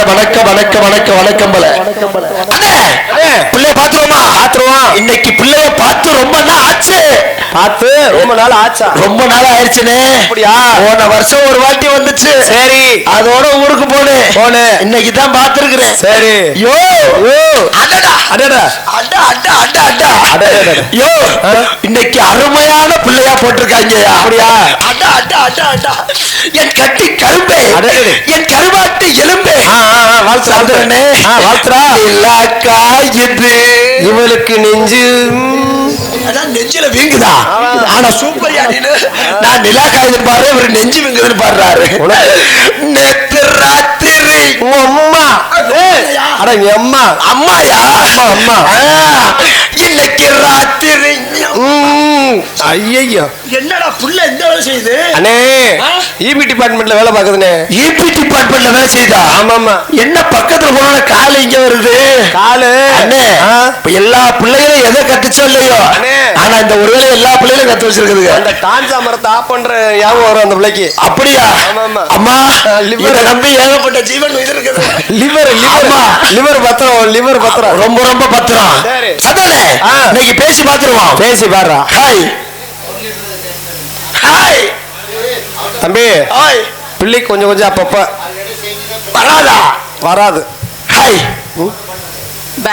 வணக்கம் வணக்கம் வணக்கம் வணக்கம் பல. அண்ணே, பிள்ளைய பாத்துருவோமா பாத்துருவோம் இன்னைக்கு பிள்ளைய பார்த்து ரொம்ப நாள் ஆச்சு. பார்த்து ரொம்ப நாள் ஆச்சா? ரொம்ப நாள் ஆயிடுச்சுனே அப்படியா? போன வருஷம் ஒரு வாட்டி வந்துச்சு. சரி. அதோட ஊருக்கு போனேன் போனேன். இன்னைக்கு தான் பாத்துருக்கிறேன் சரி. யோ. யோ. அடடா. அடடா. அடா அடா அடா அடா. யோ? இன்னைக்கு அருமையான பிள்ளையா போட்டிருக்காங்க அப்படியா? அடா அடா அடா அடா. என் கட்டி கரும்பே. என் கருவாட்டு எலும்பே. ஆ, ஆ, ஆ, வாழ்த்து, வாழ்த்து. சந்திரனே ஆ, வாழ்த்துடா. நிலாக்கா இது இவளுக்கு நெஞ்சு அதான் நெஞ்சில வீங்குதா. ஆனா சூப்பர் யாடின்னு நான். நிலா காயுதுன்னு பாரு இவர் நெஞ்சு வீங்குதுன்னு பாடுறாரு? நேத்து ராத்திரி. அம்மா. அட அம்மா. அம்மாயா அம்மா, அம்மா. இன்னைக்கு ராத்திரி. ஐயோ என்னடா புள்ள இந்த வேலை செய்யுது? அண்ணே? இபி டிபார்ட்மெண்ட்ல வேலை பாக்குதுண்ணே இபி டிபார்ட்மெண்ட்ல வேலை செய்யுதா? ஆமா ஆமா என்ன பக்கத்துல போன காலு இங்க வருது? காலு. அண்ணே எல்லா பிள்ளைகளும் எதை கத்துச்சோ இல்லையோ? அண்ணே. ஆனா இந்த பிள்ளைகளும் கத்து வச்சிருக்குதுங்க. அந்த டான்சா மரத்தை ஆஃப் பண்ற ஞாபகம் வரும் அந்த பிள்ளைக்கு. அப்படியா. அம்மா. இதை நம்பி ஏகப்பட்ட ஜீவன் இது இருக்குது. Liver liver. லிவர் பத்திரம் லிவர் பத்திரம். ரொம்ப ரொம்ப பத்திரம். ஆ. இன்னைக்கு பேசி பாத்துருவோம் பேசி பாடுறா. ஹாய். ஹாய். தம்பி ஹாய். பிள்ளைக்கு கொஞ்சம் கொஞ்சம் அப்பப்ப. வராதா? வராது. ஹாய். பே.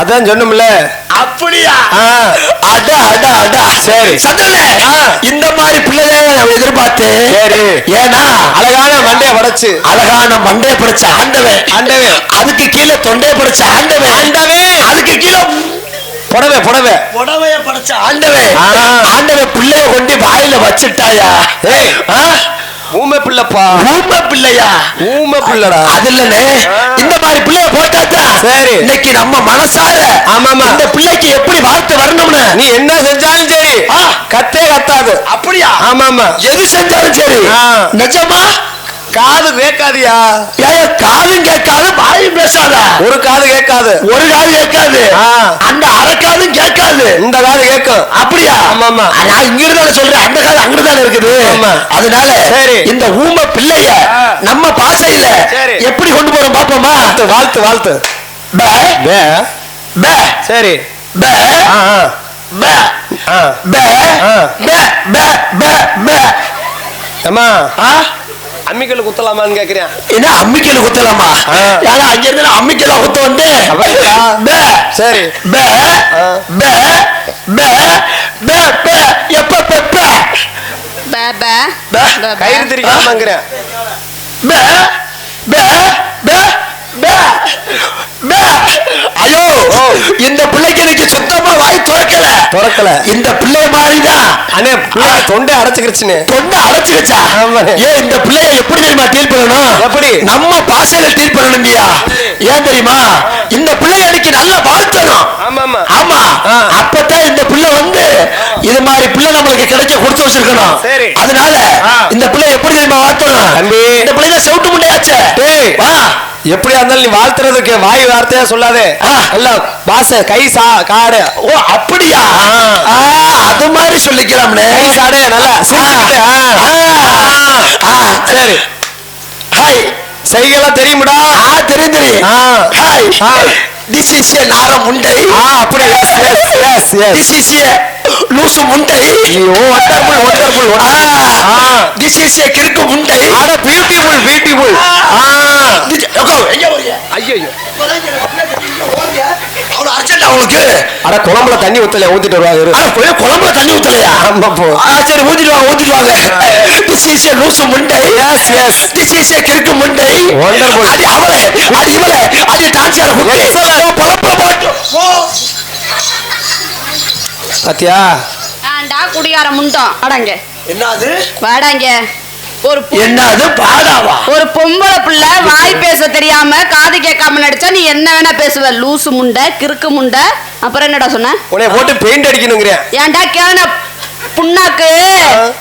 அதான் சொன்னோம்ல அப்படியா. அடா அடா அடா சரி. ஆ. இந்த மாதிரி பிள்ளைகளை நான் எதிர்பார்த்தேன் சரி. ஏன்னா அழகான மண்டைய படைச்சு அழகான மண்டைய பிடிச்ச ஆண்டவன் ஆண்டவன். அதுக்கு கீழே தொண்டைய பிடிச்ச ஆண்டவன் ஆண்டவன். அதுக்கு கீழே புடவை புடவை புடவைய படைச்ச ஆண்டவன். ஆண்டவன் பிள்ளைய கொண்டு வாயில வச்சுட்டாயா ஏய். ஊமை பிள்ளைப்பா. ஊமை பிள்ளையா? ஊமை பிள்ளைடா. அது இல்லனே. இந்த மாதிரி பிள்ளைய போட்டாத்தா சரி. இன்னைக்கு நம்ம மனசார ஆமாமா. இந்த பிள்ளைக்கு எப்படி வாழ்த்து வரணும்னு? நீ என்ன செஞ்சாலும் சரி. கத்தே கத்தாது. அப்படியா? ஆமா ஆமா எது செஞ்சாலும் சரி. நிஜமா? காது கேட்காதியா? ஏன் காதும் கேட்காது வாயும் பேசாத. ஒரு காது கேட்காது. ஒரு காது கேட்காது. அந்த அரைக்காதும் கேட்காது. இந்த காது கேட்கும். அப்படியா? ஆமா, ஆமா. நான் இங்க இருந்தாலும் சொல்றேன் அந்த காது அங்கிட்டு தானே இருக்குது. அதனால சரி. இந்த ஊமை பிள்ளைய. நம்ம பாசையில. எப்படி கொண்டு போறோம் பாப்போமா? வாழ்த்து வாழ்த்து பே. வே பே. சரி. பே. பே. ஆ. பே. ஆ. பே. பே. பே. பே. அம்மா. ஆ? அம்மிக்கல் குத்தலாமான்னு கேக்குறேன் என்ன அம்மிக்கல் குத்தலாமா. ஏன்னா அங்க இருந்து அம்மிக்கல குத்த வந்து சரி. பே. பே பே பே பே எப்ப பே பே? பே பே. பே. கயிறு. திரிக்காமங்கிறேன் பே பே பே. ஐயோ. இந்த பிள்ளைக்கு எனக்கு சுத்தமா வாய் துறக்கல திறக்கல. இந்த பிள்ளை மாதிரிதான் அண்ணே பிள்ளை தொண்டை அடைச்சுக்கிருச்சுன்னு தொண்டை அடைச்சுக்கிச்சா. ஏன் இந்த பிள்ளைய எப்படி தெரியுமா டீல் பண்ணணும் எப்படி? நம்ம பாசையில டீல் பண்ணணும்யா ஏன் தெரியுமா இந்த பிள்ளைய எனக்கு நல்லா வாழ்த்தணும் ஆமா ஆமா ஆமா ஆ. அப்பதான் இந்த பிள்ளை வந்து இது மாதிரி பிள்ளை நம்மளுக்கு கிடைக்க கொடுத்து வச்சிருக்கணும். சரி. அதனால. இந்த பிள்ளை எப்படி தெரியுமா வாழ்த்தணும். இந்த பிள்ளை செவிட்டு முண்டையாச்சே. டேய். வா. எப்படியா இருந்தாலும் நீ வாழ்த்துறதுக்கு வாய் வார்த்தையா சொல்லாதே. இல்ல பாச கை சா காடு. ஓ அப்படியா? அது மாதிரி சொல்லிக்கலாம்னே. கை சாடு நல்லா. சரி. ஹாய். செய்கலாம் தெரியுமுடா? தெரியும் தெரியும். ஹாய். ஆ. திஸ் இஸ் ஏ நார முண்டை ஆ அப்படி yes yes yes yes this is a லூசு முண்டை ஒண்டர்ஃபுல் ஒண்டர்ஃபுல் ஆ. திஸ் இஸ் ஏ கிறுக்கு முண்டை பியூட்டிஃபுல் பியூட்டிஃபுல் ஆ. போறீங்க? ஐயோ உங்களுக்கு அட குழம்புல தண்ணி ஊத்தல ஊத்திட்டு வருவாங்க போய் குழம்புல தண்ணி ஊத்தலையா? ஆமா போ. சரி ஊத்திட்டு வாங்க ஊத்திட்டு வாங்க. திஸ் இஸ் ஏ லூசு முண்டை. Yes yes this is a கிறுக்கு முண்டை. Wonderful. அது அவளே அது இவளே அது டான்ஸார குட்டி Excellent. பழப்ப போட்டு. பாத்தியா? ஆண்டா குடியார முண்டம். வாடாங்க. என்னது? வாடாங்க. ஒரு என்னது பாடாவா? ஒரு பொம்பளை புள்ள வாய் பேச தெரியாம காது கேட்காம நடிச்சா நீ என்ன வேணா பேசுவ. லூசு முண்டை கிறுக்கு முண்டை. அப்புறம் என்னடா சொன்ன? உன்னை போட்டு பெயிண்ட் அடிக்கணுங்கிறேன் ஏன்டா கேன புண்ணாக்கு.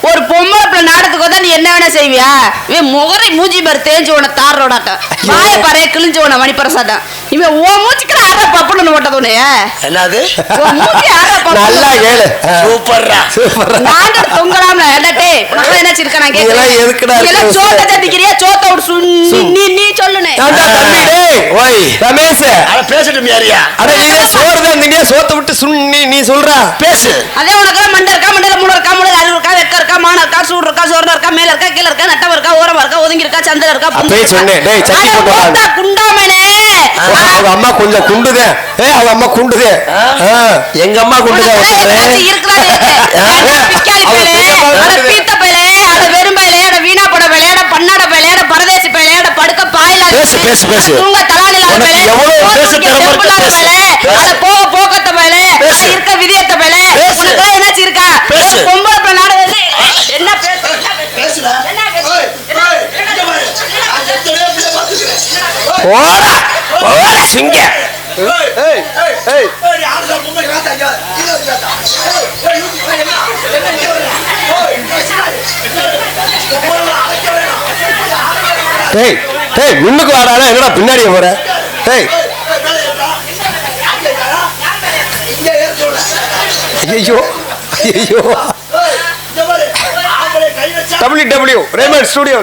ஒரு பொம்பளை பிள்ளை நாடத்துக்கு வந்தா நீ என்ன வேணா செய்வியா? இவன் முகரை மூஞ்சி பாரு தேஞ்சு உன தாரோடாட்டம் வாய பறைய கிழிஞ்சு உன மணிப்பரசாட்டம் இவன் ஓ மூச்சுக்கிற ஆற பப்புன்னு ஓட்டது உனைய என்னது? நல்லா கேளு. சூப்பர்ரா. சூப்பர் நாங்க தொங்கலாம்ல என்னட்டே என்ன இருக்கா நான் இதெல்லாம் கேக்குறேன் எதுக்குடா இதெல்லாம்? சோத்த தட்டிக்கிறியா சோத்த விட்டு சுண்ணி நீ நீ சொல்லுனே. ஏன்டா தம்பி டேய் ஓய் ரமேஷ். அட பேசட்டும் யாரியா அட நீ சோறு தான் தினியா சோத்த விட்டு சுண்ணி நீ சொல்ற. பேசு. அதே உனக்கு மண்டை இருக்கா? மண்டையில மூணு இருக்கா மூணு அறிவு இருக்கா வெக்க இருக்கா மானம் இருக்கா சூடு இருக்கா சோறு இருக்கா மேல இருக்கா கீழ இருக்கா நட்டம் இருக்கா ஓரமா இருக்கா ஒதுங்கி இருக்கா சந்திர இருக்கா குண்டாமனே அவங்க அம்மா கொஞ்சம் குண்டுதே ஏய் அவங்க அம்மா குண்டுதே. எங்க அம்மா கொண்டு தான் உனக்கு வந்தாரு ஏதாச்சும் இருக்குதா இருக்கு? ஏடா பிக்காளி அவ பயலே, பெரிய மகன் அட இருக்குது. பீத்த பயலே, அட வெறும் பயலே, அட வீணா போன பயலே, அட பண்ணாட பயலே, அட பரதேசி பயலே, அட படுக்க பேசு, பயலே, பேசு, பேசு. தூங்க பயலே, எவ்வளவு பேச திறமை இருக்கு, செம்பில்லாத பேசு. பயலே, பேசு. அட போக போக்கத்த பயலே, அட பேசு. இருக்க விதியத்த பயலே, என்னாச்சு இருக்கா? பேசு. அட பொம்பளை பிள்ளை நாடு வந்து, என்ன பேசு, என்ன பேசு? என்ன பேசு? ஓடா ஓடா சிங்க டேய் டேய் முன்னுக்கு வாடாடா என்னடா பின்னாடியே போற டேய் ஐயோ ஐயோ டபிள்யூ டபிள்யூ ரேமன் ஸ்டுடியோ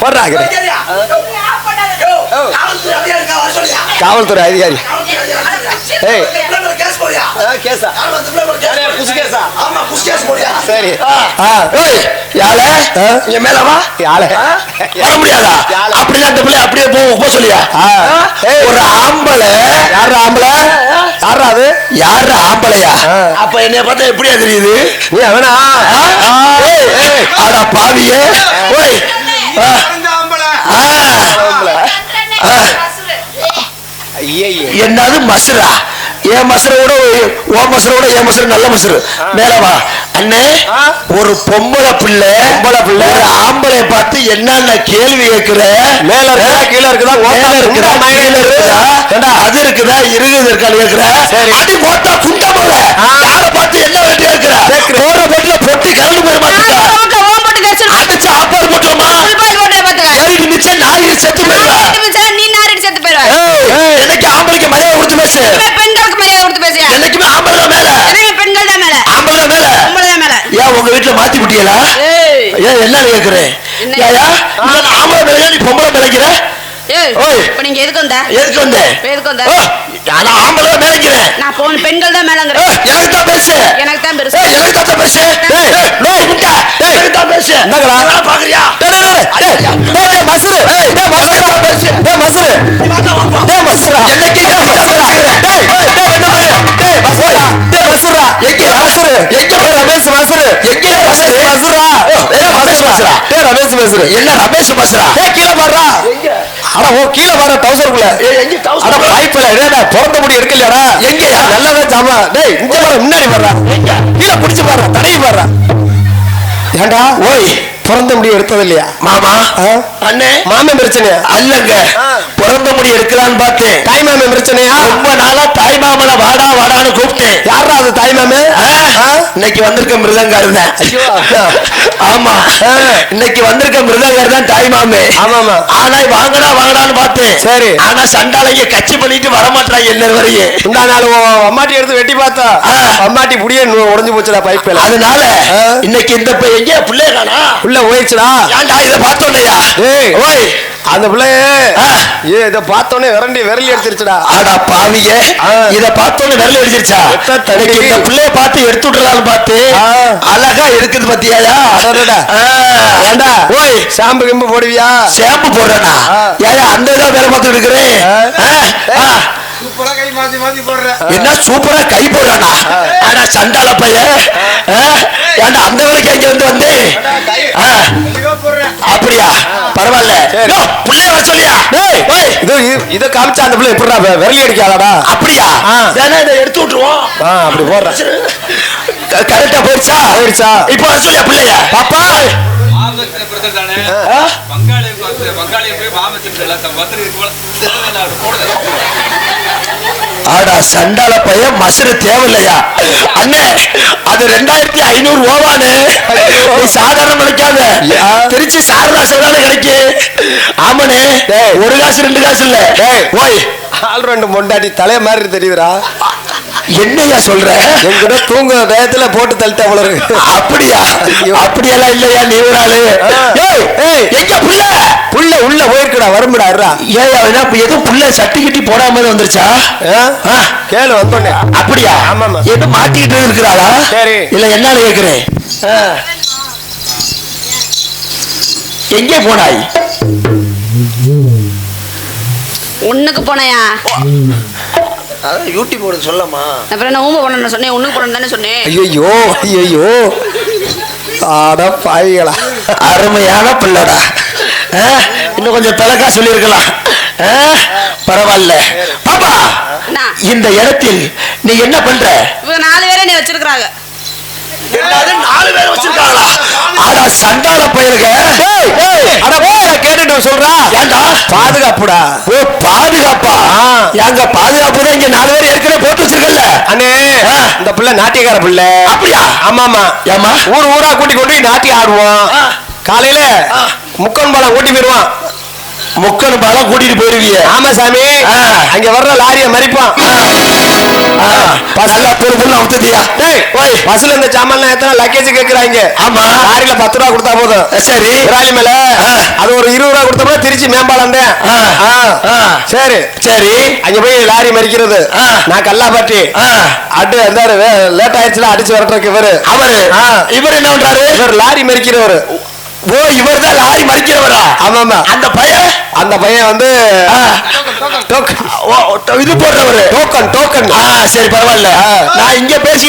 போடுறாங்க காவல்துறை அதிகாரி. ஏய். கேசா சரி. ஆ. ஏய் யாழ ஆ? இங்க மேல வா. யாழை வர முடியாதா? அப்படிதான் இந்த பிள்ளை அப்படியே போ போ சொல்லியா. ஒரு ஆம்பளை. யாரா ஆம்பளை? யாரா அது? யாரு ஆம்பளையா. அப்ப என்னைய பார்த்தா எப்படியா தெரியுது? நீ அவனா? அட பாவியே. ஓய். என்னது மசுரா என் மசுரோட ஓ மசுரோட என் மசுரு நல்ல மசுரு மேல வா அண்ணே? ஒரு பொம்பளை பிள்ளை பொம்பளை பிள்ளை. ஒரு ஆம்பளை பார்த்து என்னென்ன கேள்வி கேட்கிற மேல இருக்குதா, கீழ இருக்குதா, மேல இருக்குதா கீழ இருக்குதா? அது இருக்குதா இருக்குது இருக்கான்னு கேட்கிற. அடி போட்டா குண்டா போல. யார பார்த்து என்ன வேண்டி கேட்கிற கேட்கிற. போற போட்டுல பொட்டி கலந்து போய் நான் நாய் செத்து போயிடுவா நீ நாரிட்டு செத்து போயிடுவ. ஏய், என்னைக்கு ஆம்பளைக்கு மரியாதை கொடுத்து பேசு? பெண்களுக்கு மரியாதை கொடுத்து பேசியா என்னைக்குமே ஆம்பளை தான் மேல. இவன் பெண்கள் தான் மேல. ஆம்பளை தான் மேல. பொம்பளை தான் மேல. ஏன் உங்க வீட்டுல மாத்தி விட்டீங்களா ஏய். ஏன் என்ன கேக்குறேன்? ஏயா நான் ஆம்பளை மேல நீ பொம்பளை மேலைக்கிற. இப்ப நீங்க எதுக்கு வந்த? எதுக்கு வந்த? எதுக்கு வந்த? நான் ஆம்பளை தான் மேலைக்கிறேன் நான் போன பெண்கள் தான் மேலங்கிற. எனக்கு தான் பேசு எனக்கு தான் பெருசு. ஏய், எனக்கு தான் பேசு முட்டை. எனக்கு தான் பேசு என்னங்கடா? என்ன பாக்குறியா? மசுரு. என்ன ரமேஷ் மசுரா டேய், கீழே பாருடா. அட, ஓ, கீழே எங்க? அட, பைப்புல, டேய், டேய், பிறந்த முடி எடுக்கலையாடா? எங்கயா? நல்லாவே ஜாமா. டேய், இங்க முன்னாடி பாருடா. கீழே பிடிச்சு பாருடா, தடவி. ஏன்டா ஓய் பிறந்த முடி எடுத்தது இல்லையா மாமா? அண்ணே மாமன் பிரச்சனையா அல்லங்க. பிறந்த முடி எடுக்கலான்னு பார்த்தேன் தாய் மாமன் பிரச்சனையா ரொம்ப நாளா தாய் மாமனை வாடா வாடான்னு கூப்பிட்டேன் யாரா அது தாய் ஆ? இன்னைக்கு வந்திருக்க மிருதங்கார் தான். ஆமா. இன்னைக்கு வந்திருக்க மிருதங்கார் தான் தாய் மாமே ஆமாமா. ஆனா வாங்கடா வாங்கடான்னு பார்த்தேன் சரி. ஆனா சண்டாளைய கட்சி பண்ணிட்டு வர மாட்டாங்க என்ன வரையே இந்த நாள் அம்மாட்டி எடுத்து வெட்டி பார்த்தா. அம்மாட்டி புடியே உடைஞ்சு போச்சுடா பைப்பில் அதனால. இன்னைக்கு இந்த பையன் எங்க பிள்ளை போயிடுச்சுடா. ஏன்டா இதை பார்த்தோன்னையா? ஏய். ஓய். அந்த பிள்ளைய. ஏ இத பார்த்தோன்னே விரண்டி விரலி எடுத்துருச்சுடா ஆடா பாவியே. இத பார்த்தோன்னு விரல் அடிச்சிருச்சா? இந்த பிள்ளைய பார்த்து எடுத்து விட்டுறான்னு பார்த்து. அழகா இருக்குது பாத்தியாயா. ஏண்டா? ஓய். ஷாம்பு கிம்பு போடுவியா? ஷாம்பு போடுறேனா. ஏயா அந்த இதான் வேலை பார்த்து இருக்கிறேன் ஆ. என்ன சூப்பரா கை போடுறானா? ஆனா சண்டால பையன் ஆ? ஏன்டா அந்த வேலைக்கு இங்க வந்து வந்தேன் ஆ. அப்படியா? பரவாயில்ல. புள்ளைய வர சொல்லியா? டேய் ஓய், இது இது- இத காமிச்சா அந்த பிள்ளை எப்படிடா விரலி அடிக்காதடா அப்படியா? ஆ. வேணா இதை எடுத்து விட்டுருவோம். அப்படி போடுறேன் கரெக்டா போயிடுச்சா? போயிடுச்சா? இப்போ வர சொல்லியா பிள்ளைய? பாப்பா? பங்காளியம் பங்காளியம் போய் மாமத்தின் ஆடா சண்டால பையன் மசுறு தேவையில்லையா? அண்ணே அது ரெண்டாயிரத்தி ஐநூறு ஓவானு. சாதாரண நினைக்காத யா. திருச்சி சாரதா சொல்றானே கிடைக்கு. ஆமாண்ணே டேய். ஒரு காசு ரெண்டு காசு இல்ல. ஓய் ஆள் ரெண்டு மொண்டாட்டி தலை மாதிரி தெரியுதுடா. என்னையா சொல்ற? என்கிட்ட தூங்குற டயத்துல போட்டு தள்ளிட்ட இருக்கு. அப்படியா. அப்படியெல்லாம் இல்லையா நீ ஒரு ஆளு? ஆ. ஏய், ஏய். எங்க புள்ள? புள்ள உள்ள போயிருக்குடா வரும்படா ஏய் எதுவும் புள்ள சட்டி கிட்டி போடாம வந்துருச்சா. கேளு வந்தோடனே. அப்படியா? ஆமாம்மா. என்ன மாட்டிக்கிட்டு இருக்கிறாளா? சரி. இல்ல என்னன்னு கேக்குறேன். எங்கே போனாய்? ஒண்ணுக்கு போனையா? அதான் யூடியூப் போட சொல்லமா. அப்புறம் என்ன ஊமை பண்ண சொன்னேன் ஒண்ணுக்கு போனேன் தானே சொன்னேன். ஐயோ ஐயோ ஆட பாவிகளா. அருமையான பிள்ளைடா. இன்னும் கொஞ்சம் பிளக்கா சொல்லியிருக்கலாம். பரவாயில்ல. பாப்பா? இந்த இடத்தில் நீ என்ன பண்ற? இவங்க நாலு பேரே நீ வச்சிருக்காங்க நாலு பேர் வச்சிருக்காங்களா? ஆடா சண்டால பயிலுக அட சொல்றா ஏண்டா? பாதுகாப்புடா. ஓ பாதுகாப்பா? ஆ. எங்க பாதுகாப்பு தான் இங்க நாலு பேர் ஏற்கனவே போட்டு வச்சிருக்கல அண்ணே. இந்த பிள்ளை நாட்டியக்கார பிள்ளை. அப்படியா? ஆமாமா ஏமா ஊர் ஊரா கூட்டி கொண்டு நாட்டியம் ஆடுவோம். காலையில. முக்கன் பாலம் கூட்டி போயிருவான் முக்கனு பாலம் கூட்டிட்டு போயிருவீங்க ஆமா சாமி. அங்க வர்ற லாரிய மறிப்பான். ஆ, நல்லா பொறுப்புன்னு அவுத்ததியா ஓய் பஸ்ல இந்த சாமான் எத்தனை லக்கேஜ் கேக்குறாங்க. ஆமா. லாரியில பத்து ரூபா கொடுத்தா போதும். சரி. விராலி மேல. அது ஒரு இருபது ரூபா கொடுத்தோம்னா திருச்சி மேம்பாலம். சரி. சரி. அங்க போய் லாரி மறிக்கிறது. நான் கல்லாபாட்டி ஆ. அட்டு இருந்தாரு லேட் ஆயிடுச்சுல அடிச்சு வரட்டுறக்கு இவரு. அவரு. இவர் என்ன பண்றாரு? இவர் லாரி மறிக்கிறவரு. ஓ இவர் தான் லாரி மறிக்கிறவரா? ஆமாமா. அந்த பையன்? அந்த பையன் வந்து இது போடுறவரு. Token token. சரி பரவாயில்ல. நான் இங்க பேசி